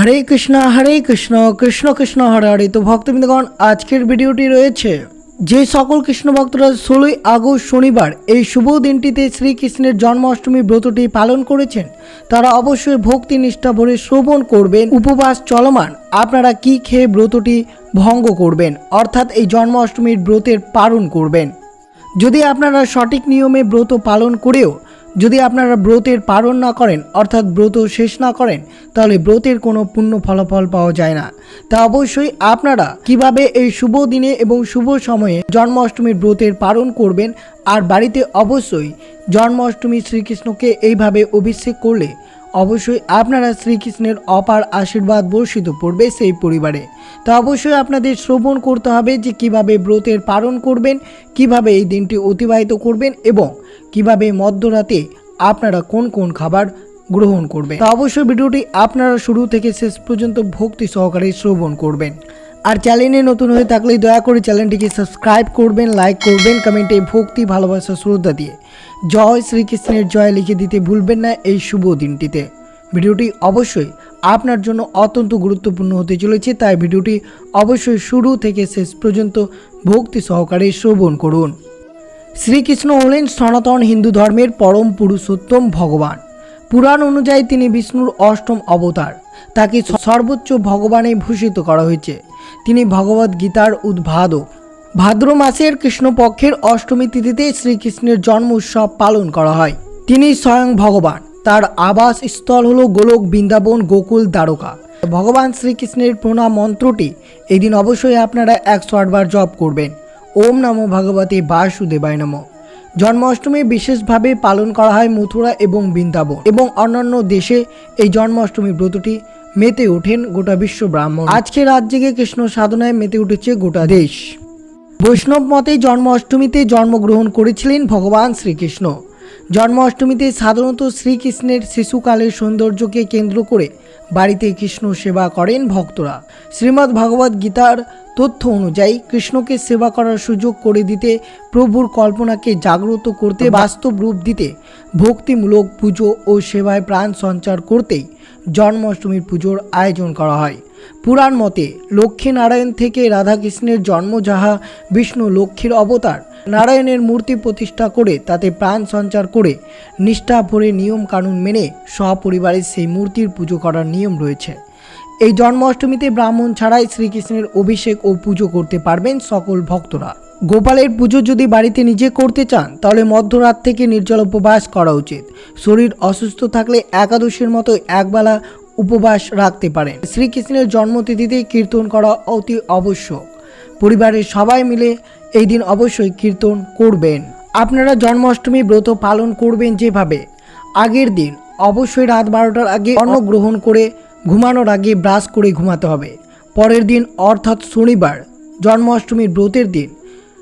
হরে কৃষ্ণ হরে কৃষ্ণ কৃষ্ণ কৃষ্ণ, হরে হরে। তো ভক্তবৃন্দগণ, আজকের ভিডিওটি রয়েছে যে সকল কৃষ্ণ ভক্তরা ষোলোই আগস্ট শনিবার এই শুভ দিনটিতে শ্রীকৃষ্ণের জন্মাষ্টমী ব্রতটি পালন করেছেন, তারা অবশ্যই ভক্তি নিষ্ঠা ভরে শ্রবণ করবেন, উপবাস চলমান। আপনারা কি খেয়ে ব্রতটি ভঙ্গ করবেন, অর্থাৎ এই জন্মাষ্টমীর ব্রতের পালন করবেন? যদি আপনারা সঠিক নিয়মে ব্রত পালন করেও যদি আপনারা ব্রতের পালন না করেন, অর্থাৎ ব্রত শেষ না করেন, তাহলে ব্রতের কোনো পূর্ণ ফলাফল পাওয়া যায় না। তা অবশ্যই আপনারা কীভাবে এই শুভ দিনে এবং শুভ সময়ে জন্মাষ্টমীর ব্রতের পালন করবেন আর বাড়িতে অবশ্যই জন্মাষ্টমী শ্রীকৃষ্ণকে এইভাবে অভিষেক করলে অবশ্যই আপনারা শ্রীকৃষ্ণের অপার আশীর্বাদ বর্ষিত পড়বে সেই পরিবারে। তো অবশ্যই আপনাদের শ্রবণ করতে হবে যে কীভাবে ব্রতের পালন করবেন, কীভাবে এই দিনটি অতিবাহিত করবেন এবং কীভাবে মধ্যরাতে আপনারা কোন কোন খাবার গ্রহণ করবেন। তো অবশ্যই ভিডিওটি আপনারা শুরু থেকে শেষ পর্যন্ত ভক্তি সহকারে শ্রবণ করবেন। আর চ্যানেলে নতুন হয়ে থাকলে দয়া করে চ্যানেলটিকে সাবস্ক্রাইব করবেন, লাইক করবেন, কমেন্টে ভক্তি, ভালোবাসা, শ্রদ্ধা দিয়ে। জয় শ্রীকৃষ্ণের জয় লিখে দিতে ভুলবেন না এই শুভ দিনটিতে। ভিডিওটি অবশ্যই আপনার জন্য অত্যন্ত গুরুত্বপূর্ণ হতে চলেছে, তাই ভিডিওটি অবশ্যই শুরু থেকে শেষ পর্যন্ত ভক্তি সহকারে শ্রবণ করুন। শ্রীকৃষ্ণ হলেন সনাতন হিন্দু ধর্মের পরম পুরুষোত্তম ভগবান। পুরাণ অনুযায়ী তিনি বিষ্ণুর অষ্টম অবতার। তাকে সর্বোচ্চ ভগবানে ভূষিত করা হয়েছে। তিনি ভগবদ গীতার উদ্ভাদক। ভাদ্র মাসের কৃষ্ণপক্ষের অষ্টমী তিথিতে শ্রীকৃষ্ণের জন্ম উৎসব পালন করা হয়। তিনি স্বয়ং ভগবান। তার আবাস স্থল হল গোলক বৃন্দাবন গোকুল দ্বারকা। ভগবান শ্রীকৃষ্ণের প্রণাম মন্ত্রটি এদিন অবশ্যই আপনারা একশো আটবার জপ করবেন। ওম নমো ভগবতে বাসুদেবায় নম। জন্মাষ্টমী বিশেষভাবে পালন করা হয় মথুরা এবং বৃন্দাবন এবং অন্যান্য দেশে এই জন্মাষ্টমী ব্রতটি মেতে ওঠেন গোটা বিশ্ব ব্রাহ্মণ। আজকে রাত জেগে কৃষ্ণ সাধনায় মেতে উঠেছে গোটা দেশ। বৈষ্ণব মতে জন্মাষ্টমীতে জন্মগ্রহণ করেছিলেন ভগবান শ্রীকৃষ্ণ। জন্মাষ্টমীতে সাধারণত শ্রীকৃষ্ণের শিশুকালের সৌন্দর্যকে কেন্দ্র করে বাড়িতে কৃষ্ণ সেবা করেন ভক্তরা। শ্রীমদ্ ভগবদ গীতার তথ্য অনুযায়ী কৃষ্ণকে সেবা করার সুযোগ করে দিতে প্রভুর কল্পনাকে জাগ্রত করতে বাস্তব রূপ দিতে ভক্তিমূলক পুজো ও সেবায় প্রাণ সঞ্চার করতেই জন্মাষ্টমীর পুজোর আয়োজন করা হয়। পুরাণ মতে লক্ষ্মীনারায়ণ থেকে রাধাকৃষ্ণের জন্ম যাহা বিষ্ণু লক্ষ্মীর অবতার নারায়ণের মূর্তি প্রতিষ্ঠা করে, তাতে প্রাণ সঞ্চার করে, নিষ্ঠা ভরে নিয়ম কানুন মেনে সপরিবারে সেই মূর্তির পুজো করার নিয়ম রয়েছে। এই জন্মাষ্টমীতে ব্রাহ্মণ ছাড়াই শ্রীকৃষ্ণের অভিষেক ও পুজো করতে পারবেন সকল ভক্তরা। গোপালের পুজো যদি বাড়িতে নিজে করতে চান, তাহলে মধ্যরাত থেকে নির্জল উপবাস করা উচিত। শরীর অসুস্থ থাকলে একাদশীর মতো একবেলা উপবাস রাখতে পারেন। শ্রীকৃষ্ণের জন্মতিথিতে কীর্তন করা অতি আবশ্যক। পরিবারের সবাই মিলে এই দিন অবশ্যই কীর্তন করবেন। আপনারা জন্মাষ্টমী ব্রত পালন করবেন যেভাবে। আগের দিন অবশ্যই রাত বারোটার আগে অন্ন গ্রহণ করে, ঘুমানোর আগে ব্রাশ করে ঘুমাতে হবে। পরের দিন অর্থাৎ শনিবার জন্মাষ্টমীর ব্রতের দিন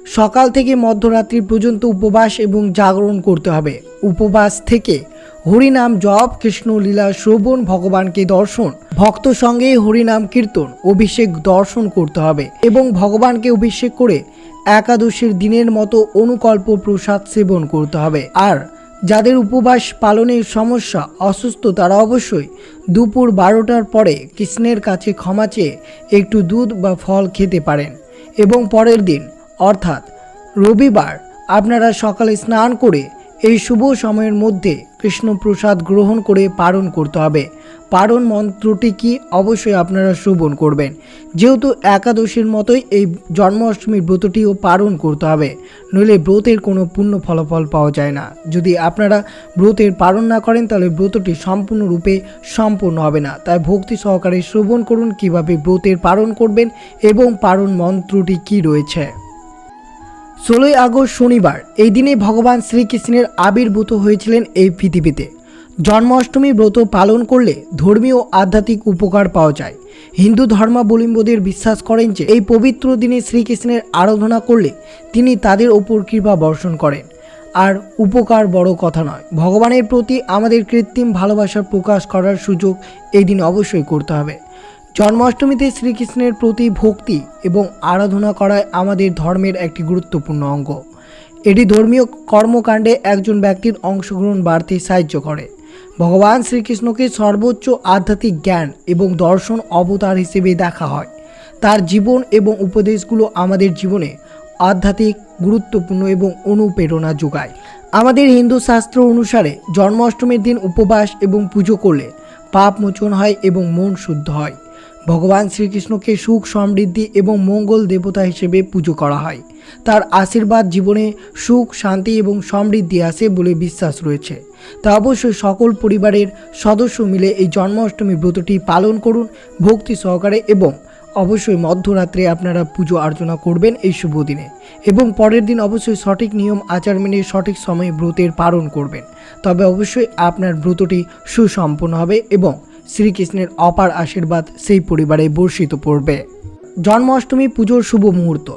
সকাল থেকে মধ্যরাত্রি পর্যন্ত উপবাস এবং জাগরণ করতে হবে। উপবাস থেকে হরিনাম জপ, কৃষ্ণ লীলা, শ্রবণ, ভগবানকে দর্শন, ভক্ত সঙ্গে হরিনাম কীর্তন, অভিষেক দর্শন করতে হবে এবং ভগবানকে অভিষেক করে একাদশীর দিনের মতো অনুকল্প প্রসাদ সেবন করতে হবে। আর যাদের উপবাস পালনের সমস্যা অসুস্থ, তারা অবশ্যই দুপুর বারোটার পরে কৃষ্ণের কাছে ক্ষমা চেয়ে একটু দুধ বা ফল খেতে পারেন। এবং পরের দিন, অর্থাৎ রবিবার, আপনারা সকালে স্নান করে এই শুভ সময়ের মধ্যে কৃষ্ণ প্রসাদ গ্রহণ করে পালন করতে হবে। পালন মন্ত্রটি কি অবশ্যই আপনারা শ্রবণ করবেন। যেহেতু একাদশীর মতোই এই জন্মাষ্টমীর ব্রতটিও পালন করতে হবে, নইলে ব্রতের কোনো পূর্ণ ফলাফল পাওয়া যায় না। যদি আপনারা ব্রতের পালন না করেন, তাহলে ব্রতটি সম্পূর্ণরূপে সম্পূর্ণ হবে না। তাই ভক্তি সহকারে শ্রবণ করুন কীভাবে ব্রতের পালন করবেন এবং পারণ মন্ত্রটি কি রয়েছে। ষোলোই আগস্ট শনিবার, এই দিনে ভগবান শ্রীকৃষ্ণের আবির্ভূত হয়েছিলেন এই পৃথিবীতে। জন্মাষ্টমী ব্রত পালন করলে ধর্মীয় আধ্যাত্মিক উপকার পাওয়া যায়। হিন্দু ধর্মাবলম্বীদের বিশ্বাস করেন যে এই পবিত্র দিনে শ্রীকৃষ্ণের আরাধনা করলে তিনি তাদের ওপর কৃপা বর্ষণ করেন। আর উপকার বড় কথা নয়, ভগবানের প্রতি আমাদের কৃত্রিম ভালোবাসা প্রকাশ করার সুযোগ এই দিন অবশ্যই করতে হবে। জন্মাষ্টমীতে শ্রীকৃষ্ণের প্রতি ভক্তি এবং আরাধনা করায় আমাদের ধর্মের একটি গুরুত্বপূর্ণ অঙ্গ। এটি ধর্মীয় কর্মকাণ্ডে একজন ব্যক্তির অংশগ্রহণ বাড়তে সাহায্য করে। ভগবান শ্রীকৃষ্ণকে সর্বোচ্চ আধ্যাত্মিক জ্ঞান এবং দর্শন অবতার হিসেবে দেখা হয়। তার জীবন এবং উপদেশগুলো আমাদের জীবনে আধ্যাত্মিক, গুরুত্বপূর্ণ এবং অনুপ্রেরণা যোগায়। আমাদের হিন্দু শাস্ত্র অনুসারে জন্মাষ্টমীর দিন উপবাস এবং পুজো করলে পাপ মোচন হয় এবং মন শুদ্ধ হয়। ভগবান শ্রীকৃষ্ণকে সুখ, সমৃদ্ধি এবং মঙ্গল দেবতা হিসেবে পুজো করা হয়। তার আশীর্বাদ জীবনে সুখ, শান্তি এবং সমৃদ্ধি আসে বলে বিশ্বাস রয়েছে। তা অবশ্যই সকল পরিবারের সদস্য মিলে এই জন্মাষ্টমী ব্রতটি পালন করুন ভক্তি সহকারে এবং অবশ্যই মধ্যরাত্রে আপনারা পুজো অর্চনা করবেন এই শুভ দিনে। এবং পরের দিন অবশ্যই সঠিক নিয়ম আচার মেনে সঠিক সময়ে ব্রতের পালন করবেন। তবে অবশ্যই আপনার ব্রতটি সুসম্পন্ন হবে এবং শ্রীকৃষ্ণের অপার আশীর্বাদ সেই পরিবারে বর্ষিত পড়বে। জন্মাষ্টমী পুজোর শুভ মুহূর্ত।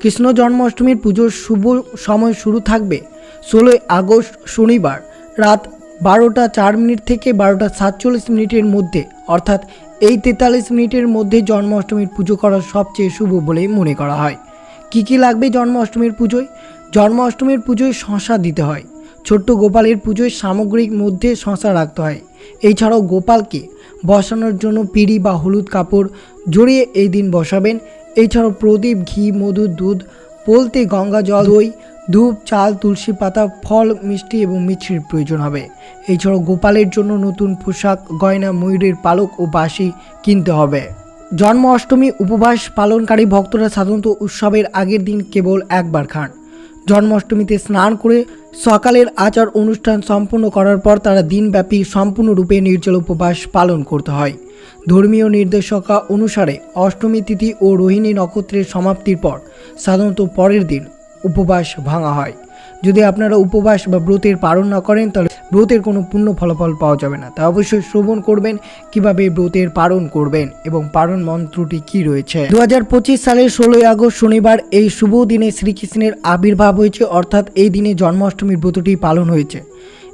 কৃষ্ণ জন্মাষ্টমীর পুজোর শুভ সময় শুরু থাকবে ষোলোই আগস্ট শনিবার। রাত বারোটা চার মিনিট থেকে বারোটা সাতচল্লিশ মিনিটের মধ্যে, অর্থাৎ এই তেতাল্লিশ মিনিটের মধ্যে জন্মাষ্টমীর পুজো করা সবচেয়ে শুভ বলে মনে করা হয়। কি কি লাগবে জন্মাষ্টমীর পুজোয়? জন্মাষ্টমীর পুজোয় শশা দিতে হয়। ছোট্ট গোপালের পুজোয় সামগ্রিক মধ্যে শশা রাখতে হয়। এছাড়াও গোপালকে বসানোর জন্য পিড়ি বা হলুদ কাপড় জড়িয়ে এই দিন বসাবেন। এছাড়াও প্রদীপ, ঘি, মধু, দুধ, পোলতে গঙ্গা জল, দই ধূপ, চাল, তুলসী পাতা, ফল, মিষ্টি এবং মিছরির প্রয়োজন হবে। এছাড়াও গোপালের জন্য নতুন পোশাক, গয়না, ময়ূরের পালক ও বাঁশি কিনতে হবে। জন্ম অষ্টমী উপবাস পালনকারী ভক্তরা সাধারণত উৎসবের আগের দিন কেবল একবার খান। জন্মাষ্টমীতে স্নান করে সকালের আচার অনুষ্ঠান সম্পূর্ণ করার পর তারা দিনব্যাপী সম্পূর্ণরূপে নির্জল উপবাস পালন করতে হয়। ধর্মীয় নির্দেশকা অনুসারে অষ্টমী তিথি ও রোহিণী নক্ষত্রের সমাপ্তির পর, সাধারণত পরের দিন উপবাস ভাঙা হয়। যদি আপনারা উপবাস বা ব্রতের পালন না করেন, তাহলে ব্রতের কোনো পূর্ণ ফলাফল পাওয়া যাবে না। তা অবশ্যই শ্রবণ করবেন, কীভাবে ব্রতের পালন করবেন এবং পালন মন্ত্রটি কি রয়েছে? দু হাজার পঁচিশ সালের ষোলোই আগস্ট শনিবার এই শুভ দিনে শ্রীকৃষ্ণের আবির্ভাব হয়েছে, অর্থাৎ এই দিনে জন্মাষ্টমীর ব্রতটি পালন হয়েছে।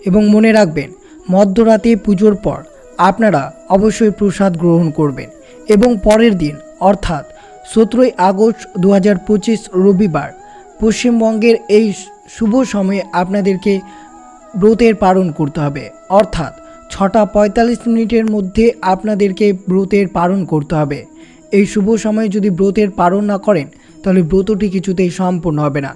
এবং মনে রাখবেন, মধ্যরাতে পুজোর পর আপনারা অবশ্যই প্রসাদ গ্রহণ করবেন। এবং পরের দিন, অর্থাৎ সতেরোই আগস্ট দু হাজার পঁচিশ রবিবার পশ্চিমবঙ্গের এই শুভ সময়ে আপনাদেরকে ব্রতের পালন করতে হবে। অর্থাৎ ছটা পঁয়তাল্লিশ মিনিটের মধ্যে আপনাদেরকে ব্রতের পালন করতে হবে। এই শুভ সময়ে যদি ব্রতের পালন না করেন, তাহলে ব্রতটি কিছুতেই সম্পূর্ণ হবে না।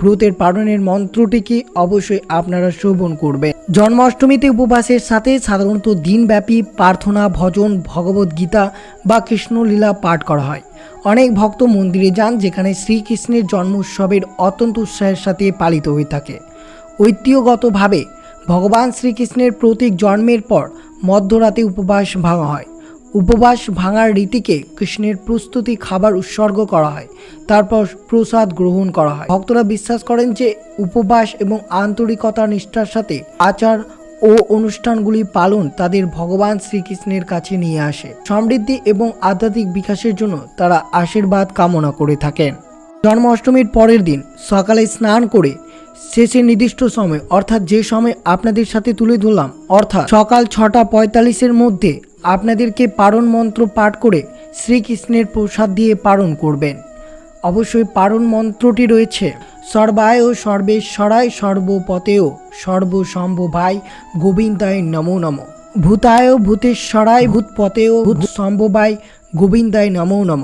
ব্রতের পালনের মন্ত্রটিকে অবশ্যই আপনারা শ্রবণ করবেন। জন্মাষ্টমীতে উপবাসের সাথে সাধারণত দিনব্যাপী প্রার্থনা, ভজন, ভগবত গীতা বা কৃষ্ণলীলা পাঠ করা হয়। অনেক ভক্ত মন্দিরে যান যেখানে শ্রীকৃষ্ণের জন্ম উৎসবের অত্যন্ত উৎসাহের সাথে পালিত হয়ে থাকে। ঐতিহ্যগতভাবে ভগবান শ্রীকৃষ্ণের প্রতীক জন্মের পর মধ্যরাতে উপবাস ভাঙা হয়। উপবাস ভাঙার রীতিকে কৃষ্ণের প্রস্তুতি খাবার উৎসর্গ করা হয়, তারপর প্রসাদ গ্রহণ করা হয়। ভক্তরা বিশ্বাস করেন যে উপবাস এবং আন্তরিকতা নিষ্ঠার সাথে আচার ও অনুষ্ঠানগুলি পালন তাদের ভগবান শ্রীকৃষ্ণের কাছে নিয়ে আসে। সমৃদ্ধি এবং আধ্যাত্মিক বিকাশের জন্য তারা আশীর্বাদ কামনা করে থাকেন। জন্মাষ্টমীর পরের দিন সকালে স্নান করে শেষে নির্দিষ্ট সময়, অর্থাৎ যে সময় আপনাদের সাথে তুলে ধরলাম, অর্থাৎ সকাল ছটা পঁয়তাল্লিশের মধ্যে আপনাদেরকে পারণ মন্ত্র পাঠ করে শ্রীকৃষ্ণের প্রসাদ দিয়ে পারণ করবেন। অবশ্যই পারণ মন্ত্রটি রয়েছে, সর্বায় ও সর্বেশ্বরায় সর্বপতেও সর্বসম্ভবায় গোবিন্দায় নমো নম। ভূতায় ভূতেশ্বরায় ভূতপতেও ভূত সম্ভবায় গোবিন্দায় নমো নম।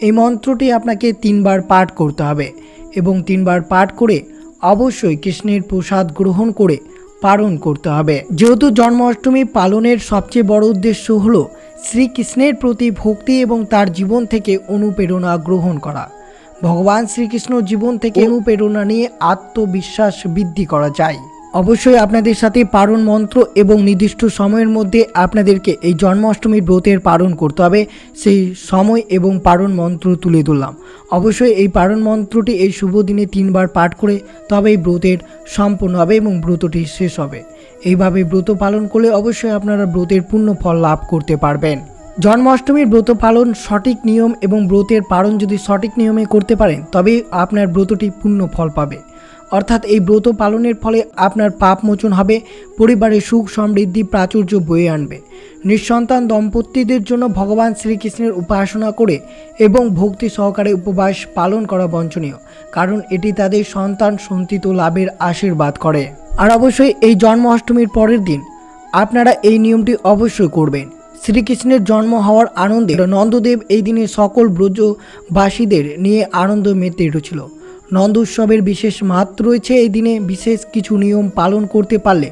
এই মন্ত্রটি আপনাকে তিনবার পাঠ করতে হবে এবং তিনবার পাঠ করে অবশ্যই কৃষ্ণের প্রসাদ গ্রহণ করে পালন করতে হবে। যেহেতু জন্মাষ্টমী পালনের সবচেয়ে বড় উদ্দেশ্য হল শ্রীকৃষ্ণের প্রতি ভক্তি এবং তার জীবন থেকে অনুপ্রেরণা গ্রহণ করা। ভগবান শ্রীকৃষ্ণ জীবন থেকে অনুপ্রেরণা নিয়ে আত্মবিশ্বাস বৃদ্ধি করা যায়। অবশ্যই আপনাদের সাথে পারণ মন্ত্র এবং নির্দিষ্ট সময়ের মধ্যে আপনাদেরকে এই জন্মাষ্টমীর ব্রতের পালন করতে হবে। সেই সময় এবং পারণ মন্ত্র তুলে ধরলাম। অবশ্যই এই পারণ মন্ত্রটি এই শুভ দিনে তিনবার পাঠ করে তবে এই ব্রতের সম্পূর্ণ হবে এবং ব্রতটি শেষ হবে। এইভাবে ব্রত পালন করলে অবশ্যই আপনারা ব্রতের পূর্ণ ফল লাভ করতে পারবেন। জন্মাষ্টমীর ব্রত পালন সঠিক নিয়ম এবং ব্রতের পালন যদি সঠিক নিয়মে করতে পারেন তবে আপনার ব্রতটি পূর্ণ ফল পাবে। অর্থাৎ এই ব্রত পালনের ফলে আপনার পাপ মোচন হবে পরিবারে সুখ সমৃদ্ধি প্রাচুর্য বয়ে আনবে। নিঃসন্তান দম্পতিদের জন্য ভগবান শ্রীকৃষ্ণের উপাসনা করে এবং ভক্তি সহকারে উপবাস পালন করা বঞ্চনীয়, কারণ এটি তাদের সন্তান সন্তিত লাভের আশীর্বাদ করে। আর অবশ্যই এই জন্মাষ্টমীর পরের দিন আপনারা এই নিয়মটি অবশ্যই করবেন। শ্রীকৃষ্ণের জন্ম হওয়ার আনন্দে নন্দদেব এই দিনে সকল ব্রজবাসীদের নিয়ে আনন্দ মেতে উঠেছিল নন্দ উৎসবের বিশেষ মাহাত্ম রয়েছে এই দিনে। বিশেষ কিছু নিয়ম পালন করতে পারলে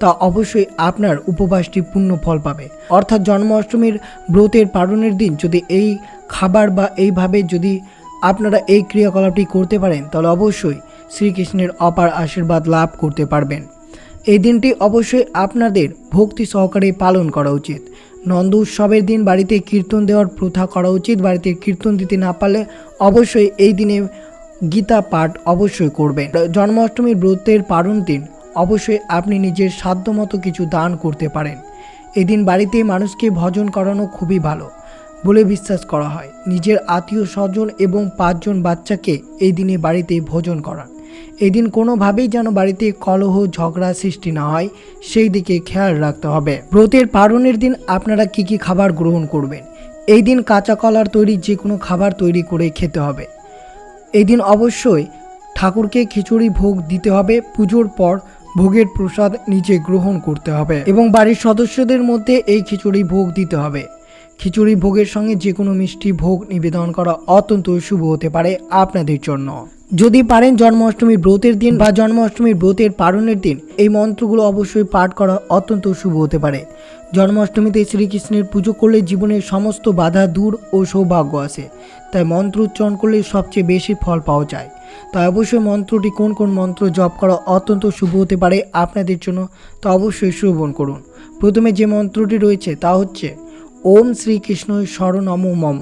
তা অবশ্যই আপনার উপবাসটি পূর্ণ ফল পাবে। অর্থাৎ জন্মাষ্টমীর ব্রতের পালনের দিন যদি এই খাবার বা এইভাবে যদি আপনারা এই ক্রিয়াকলাপটি করতে পারেন, তাহলে অবশ্যই শ্রীকৃষ্ণের অপার আশীর্বাদ লাভ করতে পারবেন। এই দিনটি অবশ্যই আপনাদের ভক্তি সহকারে পালন করা উচিত। নন্দ উৎসবের দিন বাড়িতে কীর্তন দেওয়ার প্রথা করা উচিত। বাড়িতে কীর্তন দিতে না পারলে অবশ্যই এই দিনে গীতা পাঠ অবশ্যই করবেন। জন্মাষ্টমীর ব্রতের পালন দিন অবশ্যই আপনি নিজের সাধ্যমতো কিছু দান করতে পারেন। এদিন বাড়িতে মানুষকে ভজন করানো খুবই ভালো বলে বিশ্বাস করা হয়। নিজের আত্মীয় স্বজন এবং পাঁচজন বাচ্চাকে এই দিনে বাড়িতে ভোজন করান। এদিন কোনোভাবেই যেন বাড়িতে কলহ, ঝগড়া সৃষ্টি না হয়, সেই দিকে খেয়াল রাখতে হবে। ব্রতের পালনের দিন আপনারা কি কি খাবার গ্রহণ করবেন? এই দিন কাঁচা কলার তৈরি যে কোনো খাবার তৈরি করে খেতে হবে। এই দিন অবশ্যই ঠাকুরকে খিচুড়ি ভোগ দিতে হবে। পুজোর পর ভোগের প্রসাদ নিজে গ্রহণ করতে হবে এবং বাড়ির সদস্যদের মধ্যে এই খিচুড়ি ভোগ দিতে হবে। খিচুড়ি ভোগের সঙ্গে যে কোনো মিষ্টি ভোগ নিবেদন করা অত্যন্ত শুভ হতে পারে আপনাদের জন্য। যদি পারেন জন্মাষ্টমীর ব্রতের দিন বা জন্মাষ্টমীর ব্রতের পালনের দিন, এই মন্ত্রগুলো অবশ্যই পাঠ করা অত্যন্ত শুভ হতে পারে। জন্মাষ্টমীতে শ্রীকৃষ্ণের পুজো করলে জীবনের সমস্ত বাধা দূর ও সৌভাগ্য আসে তাই মন্ত্র উচ্চারণ করলে সবচেয়ে বেশি ফল পাওয়া যায়। তাই অবশ্যই মন্ত্রটি কোন কোন মন্ত্র জপ করা অত্যন্ত শুভ হতে পারে আপনাদের জন্য তা অবশ্যই শ্রবণ করুন। প্রথমে যে মন্ত্রটি রয়েছে তা হচ্ছে, ওম শ্রীকৃষ্ণ শরণম মম।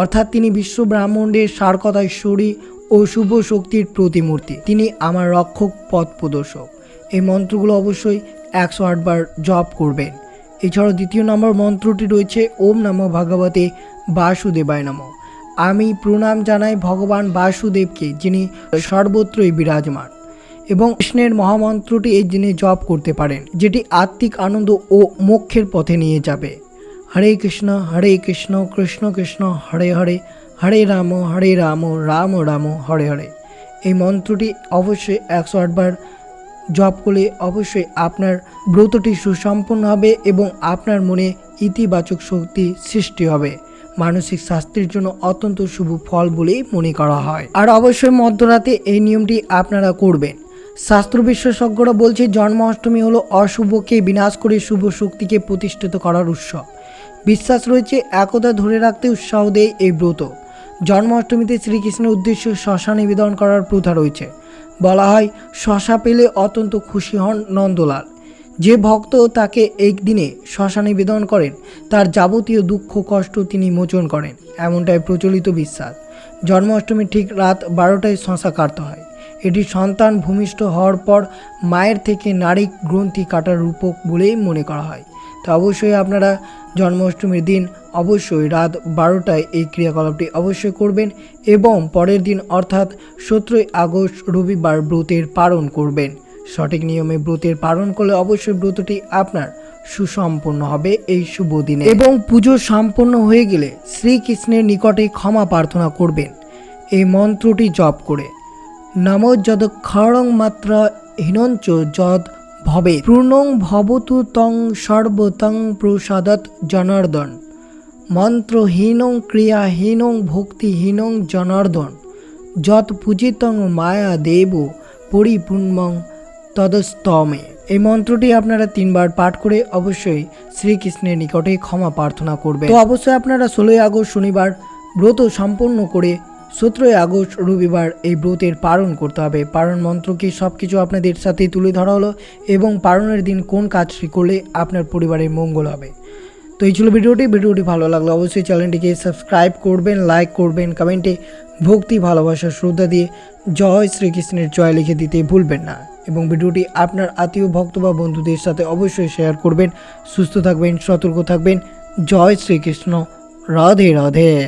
অর্থাৎ তিনি বিশ্ব ব্রাহ্মণের সারকথা ঈশ্বরী ও শুভ শক্তির প্রতিমূর্তি। তিনি আমার রক্ষক, পথ প্রদর্শক। এই মন্ত্রগুলো অবশ্যই একশো আটবার জপ করবেন। এছাড়াও দ্বিতীয় নম্বর মন্ত্রটি রয়েছে, ওম নম ভগবতে বাসুদেবায় নম। আমি প্রণাম জানাই ভগবান বাসুদেবকে, যিনি সর্বত্রই বিরাজমান। এবং কৃষ্ণের মহামন্ত্রটি এই দিনে জপ করতে পারেন, যেটি আত্মিক আনন্দ ও মোক্ষের পথে নিয়ে যাবে। হরে কৃষ্ণ হরে কৃষ্ণ কৃষ্ণ কৃষ্ণ, হরে হরে। হরে রাম হরে রাম রাম রাম, হরে হরে। এই মন্ত্রটি অবশ্যই একশো আটবার জপ করলে অবশ্যই আপনার ব্রতটি সুসম্পন্ন হবে এবং আপনার মনে ইতিবাচক শক্তি সৃষ্টি হবে। মানসিক স্বাস্থ্যের জন্য অত্যন্ত শুভ ফল বলেই মনে করা হয়। আর অবশ্যই মধ্যরাতে এই নিয়মটি আপনারা করবেন। শাস্ত্র বিশেষজ্ঞরা বলছে জন্মাষ্টমী হলো অশুভকে বিনাশ করে শুভ শক্তিকে প্রতিষ্ঠিত করার উৎসব। বিশ্বাস রয়েছে একতা ধরে রাখতে উৎসাহ দেয় এই ব্রত। জন্মাষ্টমীতে শ্রীকৃষ্ণের উদ্দেশ্যে শশা নিবেদন করার প্রথা রয়েছে। বলা হয়, শশা পেলে অত্যন্ত খুশি হন নন্দলাল। যে ভক্ত তাকে একদিনে শশা নিবেদন করেন, তার যাবতীয় দুঃখ, কষ্ট তিনি মোচন করেন, এমনটাই প্রচলিত বিশ্বাস। জন্মাষ্টমীর ঠিক রাত বারোটায় শশা কাটতে হয়। এটি সন্তান ভূমিষ্ঠ হওয়ার পর মায়ের থেকে নারী গ্রন্থি কাটার রূপক বলেই মনে করা হয়। তো অবশ্যই আপনারা জন্মাষ্টমীর দিন অবশ্যই রাত বারোটায় এই ক্রিয়াকলাপটি অবশ্যই করবেন এবং পরের দিন অর্থাৎ সতেরোই আগস্ট রবিবার ব্রতের পালন করবেন। সঠিক নিয়মে ব্রতের পালন করলে অবশ্যই ব্রতটি আপনার সুসম্পন্ন হবে এই শুভ দিনে। এবং পুজো সম্পন্ন হয়ে গেলে শ্রীকৃষ্ণের নিকটে ক্ষমা প্রার্থনা করবেন। এই মন্ত্রটি জপ করে। নম যদ খড়ং মাত্র হীনঞ্চ যদ ভবে। পূর্ণং ভবতু তং সর্বতং প্রসাদত জনার্দন। মন্ত্রহীনং ক্রিয়াহীনং ভক্তিহীনং জনার্দন। যত পূজিতং মায়া দেব পরিপূর্ণং তদস্তমে। এই মন্ত্রটি আপনারা তিনবার পাঠ করে অবশ্যই শ্রীকৃষ্ণের নিকটে ক্ষমা প্রার্থনা করবেন। তো অবশ্যই আপনারা ষোলোই আগস্ট শনিবার ব্রত সম্পন্ন করে সতেরোই আগস্ট রবিবার এই ব্রতের পালন করতে হবে। পারণ মন্ত্র কি সব কিছু আপনাদের সাথে তুলে ধরা হলো? এবং পারণের দিন কোন কাজটি করলে আপনার পরিবারের মঙ্গল হবে? তো এই ছিল ভিডিওটি। ভিডিওটি ভালো লাগল অবশ্যই চ্যানেলটিকে সাবস্ক্রাইব করবেন, লাইক করবেন, কমেন্টে ভক্তি, ভালোবাসা, শ্রদ্ধা দিয়ে জয় শ্রীকৃষ্ণের জয় লিখে দিতে ভুলবেন না। এবং ভিডিওটি আপনার আত্মীয়, ভক্ত বা বন্ধুদের সাথে অবশ্যই শেয়ার করবেন। সুস্থ থাকবেন, সতর্ক থাকবেন। জয় শ্রীকৃষ্ণ। রাধে রাধে।